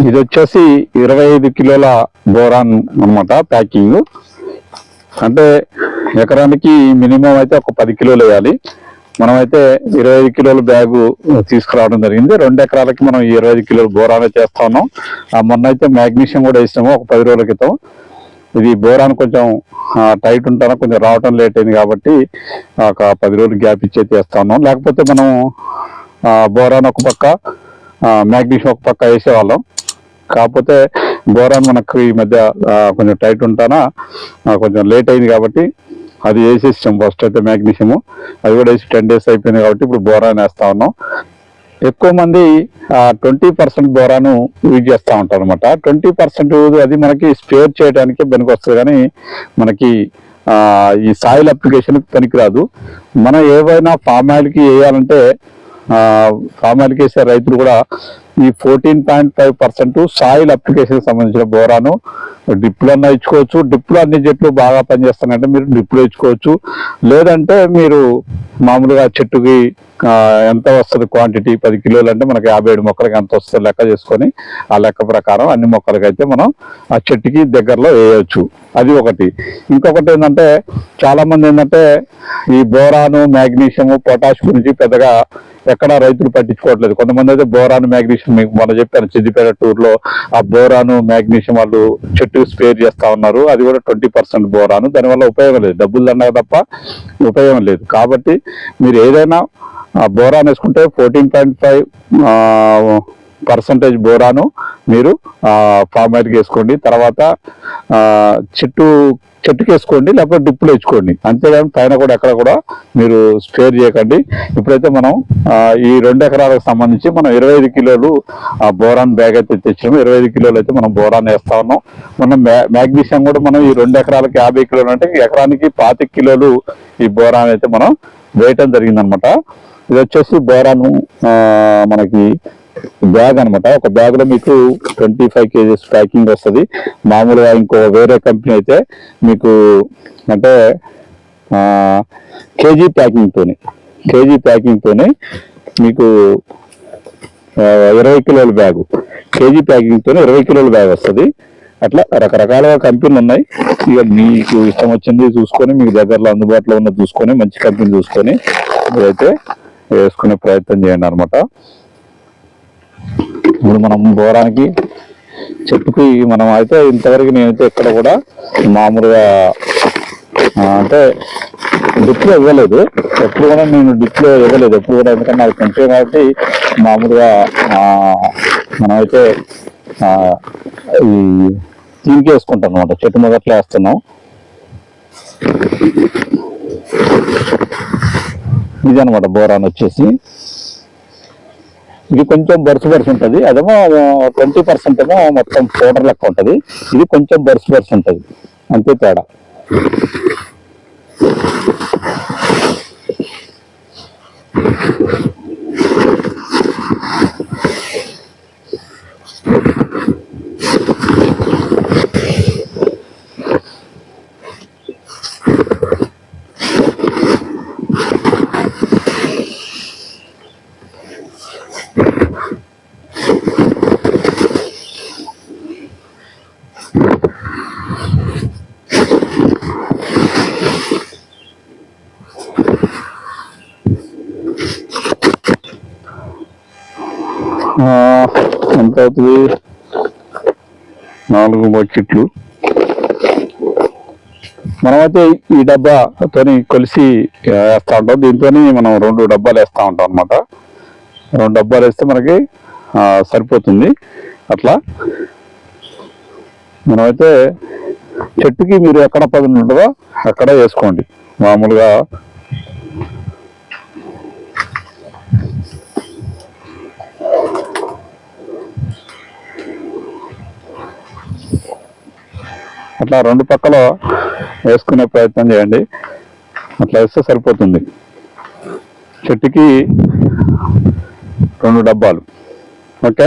ఇది వచ్చేసి ఇరవై ఐదు కిలోల బోరాన్ అన్నమాట ప్యాకింగ్. అంటే ఎకరానికి మినిమం అయితే ఒక పది కిలోలు వేయాలి. మనమైతే ఇరవై ఐదు కిలోల బ్యాగు తీసుకురావడం జరిగింది. రెండు ఎకరాలకి మనం ఇరవై ఐదు కిలోల బోరానే చేస్తా ఉన్నాం. మొన్న అయితే మ్యాగ్నీషియం కూడా వేసినాము ఒక పది రోజుల క్రితం. ఇది బోరాన్ కొంచెం టైట్ ఉంటాను కొంచెం రావటం లేట్ అయింది కాబట్టి ఒక పది రోజులు గ్యాప్ ఇచ్చే చేస్తా ఉన్నాం. లేకపోతే మనం బోరాన్ ఒక పక్క మ్యాగ్నీషియం ఒక పక్క వేసేవాళ్ళం. కాకపోతే బోరాన్ మనకు ఈ మధ్య కొంచెం టైట్ ఉంటానా? కొంచెం లేట్ అయింది కాబట్టి అది వేసేసాం ఫస్ట్ అయితే మ్యాగ్నీషియం అది కూడా వేసి టెన్ డేస్ అయిపోయింది కాబట్టి ఇప్పుడు బోరాన్ వేస్తా ఉన్నాం. ఎక్కువ మంది ట్వంటీ పర్సెంట్ బోరాను యూజ్ చేస్తూ ఉంటారు అనమాట ట్వంటీ పర్సెంట్ అది మనకి స్టోర్ చేయడానికి పనికొస్తుంది కానీ మనకి ఈ సాయిల్ అప్లికేషన్ పనికిరాదు. మనం ఏవైనా ఫామ్ ఆయిల్కి వేయాలంటే ఫామ్ రైతులు కూడా ఈ fourteen point five percent soil application సంబంధించిన బోరాను డ్రిప్లో అన్న ఇచ్చుకోవచ్చు. డ్రిప్లో అన్ని చెట్లు బాగా పనిచేస్తున్నాయంటే మీరు డ్రిప్లో ఇచ్చుకోవచ్చు. లేదంటే మీరు మామూలుగా చెట్టుకి ఎంత వస్తుంది క్వాంటిటీ పది కిలోలు అంటే మనకి యాభై ఏడు మొక్కలకి ఎంత వస్తుంది లెక్క చేసుకొని ఆ లెక్క ప్రకారం అన్ని మొక్కలకైతే మనం ఆ చెట్టుకి దగ్గరలో వేయవచ్చు అది ఒకటి. ఇంకొకటి ఏంటంటే చాలామంది ఏంటంటే ఈ బోరాను మ్యాగ్నీషియము పొటాష్ గురించి పెద్దగా ఎక్కడ రైతులు పట్టించుకోవట్లేదు. కొంతమంది అయితే బోరాను మ్యాగ్నీషియం మీకు మొన్న చెప్పాను సిద్దిపేట టూర్లో ఆ బోరాను మ్యాగ్నీషియం వాళ్ళు చెట్టు స్పేర్ చేస్తా ఉన్నారు. అది కూడా ట్వంటీ పర్సెంట్ బోరాను. దానివల్ల ఉపయోగం లేదు. డబ్బులు దండగ తప్ప ఉపయోగం లేదు. కాబట్టి మీరు ఏదైనా ఆ బోరాన్ వేసుకుంటే ఫోర్టీన్ పాయింట్ ఫైవ్ పర్సంటేజ్ బోరాను మీరు ఫామ్ వేసుకోండి. తర్వాత చెట్టు చెట్టుకి వేసుకోండి లేకపోతే డుప్పులు వేసుకోండి అంతేగాని పైన కూడా ఎక్కడ కూడా మీరు స్పేర్ చేయకండి. ఇప్పుడైతే మనం ఈ రెండు ఎకరాలకు సంబంధించి మనం ఇరవై ఐదు కిలోలు ఆ బోరాన్ బ్యాగ్ అయితే తెచ్చినాము. ఇరవై ఐదు కిలోలు అయితే మనం బోరాన్ వేస్తా ఉన్నాం. మనం మ్యాగ్నీషియం కూడా మనం ఈ రెండు ఎకరాలకి యాభై కిలోలు అంటే ఎకరానికి పాతిక కిలోలు ఈ బోరాన్ అయితే మనం వేయటం జరిగిందనమాట. ఇది వచ్చేసి బోరాను మనకి బ్యాగ్ అన్నమాట. ఒక బ్యాగ్లో మీకు ట్వంటీ ఫైవ్ కేజీస్ ప్యాకింగ్ వస్తుంది. మామూలుగా ఇంకో వేరే కంపెనీ అయితే మీకు అంటే కేజీ ప్యాకింగ్ తోని కేజీ ప్యాకింగ్ తోని మీకు ఇరవై కిలోల బ్యాగు కేజీ ప్యాకింగ్ తోని ఇరవై కిలోల బ్యాగ్ వస్తుంది. అట్లా రకరకాల కంపెనీలు ఉన్నాయి. ఇక మీకు ఇష్టం వచ్చింది చూసుకొని మీకు దగ్గరలో అందుబాటులో ఉన్న చూసుకొని మంచి కంపెనీ చూసుకొని మీరైతే వేసుకునే ప్రయత్నం చేయండి అనమాట ఇప్పుడు మనం బోరానికి చెట్టుకి మనం అయితే ఇంతవరకు నేనైతే ఎక్కడ కూడా మామూలుగా అంటే డిప్లో ఇవ్వలేదు. ఎప్పుడు కూడా నేను డిప్లో ఇవ్వలేదు. ఎప్పుడు కూడా ఎందుకంటే నాకు కొంచెం కాబట్టి మామూలుగా మనమైతే ఈ దీనికి వేసుకుంటాం అనమాట చెట్టు మొదట్లో వేస్తున్నాం. ఇది అనమాట బోరాన్ వచ్చేసి. ఇది కొంచెం బరుసు బరుసు ఉంటుంది. అదేమో ట్వంటీ పర్సెంట్ ఏమో మొత్తం పౌడర్ లెక్క ఉంటుంది. ఇది కొంచెం బరుసు బరుసు ఉంటుంది. అంతే తేడా. ఎంత అవుతుంది నాలుగు బకెట్లు మనమైతే ఈ డబ్బాతో కలిసి వేస్తూ వేస్తా ఉంటాం. దీంతో మనం రెండు డబ్బాలు వేస్తా ఉంటాం అనమాట రెండు డబ్బాలు వేస్తే మనకి సరిపోతుంది. అట్లా. మనమైతే చెట్టుకి మీరు ఎక్కడ పదును ఉంటుందో అక్కడ వేసుకోండి. మామూలుగా అట్లా రెండు పక్కల వేసుకునే ప్రయత్నం చేయండి. అట్లా వేస్తే సరిపోతుంది. చెట్టుకి రెండు డబ్బాలు. ఓకే?